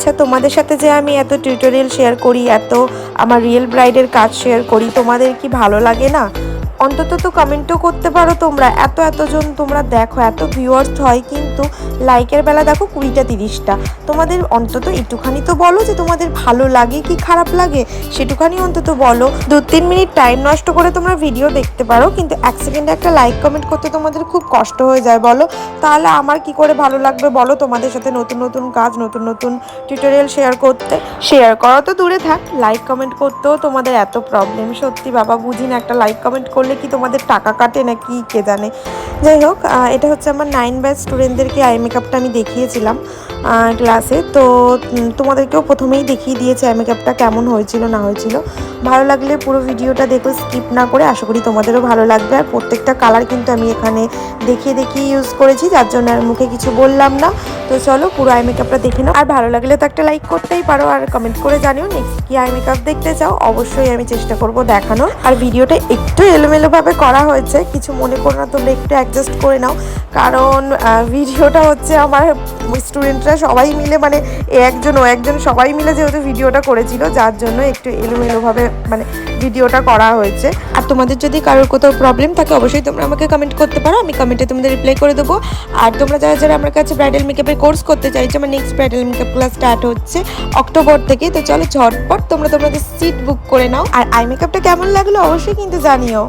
আচ্ছা তোমাদের সাথে যে আমি এত টিউটোরিয়াল শেয়ার করি, এত আমার রিয়েল ব্রাইডের কাজ শেয়ার করি, তোমাদের কি ভালো লাগে না? অন্তত তো কমেন্টও করতে পারো তোমরা। এত, এতজন তোমরা দেখো, এত ভিউয়ার্স হয় কিন্তু লাইকের বেলা দেখো কুড়িটা, তিরিশটা। তোমাদের অন্তত একটুখানি তো বলো যে তোমাদের ভালো লাগে কি খারাপ লাগে, সেটুখানি অন্তত বলো। দু, তিন মিনিট টাইম নষ্ট করে তোমরা ভিডিও দেখতে পারো, কিন্তু এক সেকেন্ডে একটা লাইক কমেন্ট করতে তোমাদের খুব কষ্ট হয়ে যায়, বলো। তাহলে আমার কি করে ভালো লাগবে বলো তোমাদের সাথে নতুন নতুন কাজ, নতুন নতুন টিউটোরিয়াল শেয়ার করতে? শেয়ার করা তো দূরে থাক লাইক কমেন্ট করতেও তোমাদের এত প্রবলেম সত্যি বাবা বুঝি না একটা লাইক কমেন্ট করলে কি তোমাদের টাকা কাটে নাকি কে জানে? যাই হোক এটা হচ্ছে আমার নাইন ব্যাচ স্টুডেন্টদেরকে আই মেকআপটা আমি দেখিয়েছিলাম ক্লাসে তো তোমাদেরকেও প্রথমেই দেখিয়ে দিয়েছে আই মেকআপটা কেমন হয়েছিল, না হয়েছিল। ভালো লাগলে পুরো ভিডিওটা দেখো স্কিপ না করে। আশা করি তোমাদেরও ভালো লাগবে। আর প্রত্যেকটা কালার কিন্তু আমি এখানে দেখিয়ে দেখিয়ে ইউজ করেছি, যার জন্য আর মুখে কিছু বললাম না। তো চলো, পুরো আই মেকআপটা দেখে নাও। আর ভালো লাগলে তো একটা লাইক করতেই পারো, আর কমেন্ট করে জানিও নেক্সট কি আই মেকআপ দেখতে চাও। অবশ্যই আমি চেষ্টা করব দেখানোর। আর ভিডিওটা একটু এলোমেলোভাবে করা হয়েছে, কিছু মনে করো না, তোমরা একটু অ্যাডজাস্ট করে নাও। কারণ ভিডিওটা হচ্ছে আমার স্টুডেন্টরা সবাই মিলে মানে এ একজন, ও একজন সবাই মিলে যেহেতু ভিডিওটা করেছিল, যার জন্য একটু এলোমেলোভাবে মানে ভিডিওটা করা হয়েছে। আর তোমাদের যদি কারোর কোথাও প্রবলেম থাকে, অবশ্যই তোমরা আমাকে কমেন্ট করতে পারো, আমি কমেন্টে তোমাদের রিপ্লাই করে দেবো। আর তোমরা যারা যারা আমার কাছে ব্রাইডাল মেকআপের কোর্স করতে চাইছো, আমার next bridal makeup class start হচ্ছে অক্টোবর থেকে, তো চলো ঝটপট তোমরা তোমাদের সিট বুক করে নাও। আর আই মেকআপটা কেমন লাগল, অবশ্যই কিন্তু জানিও।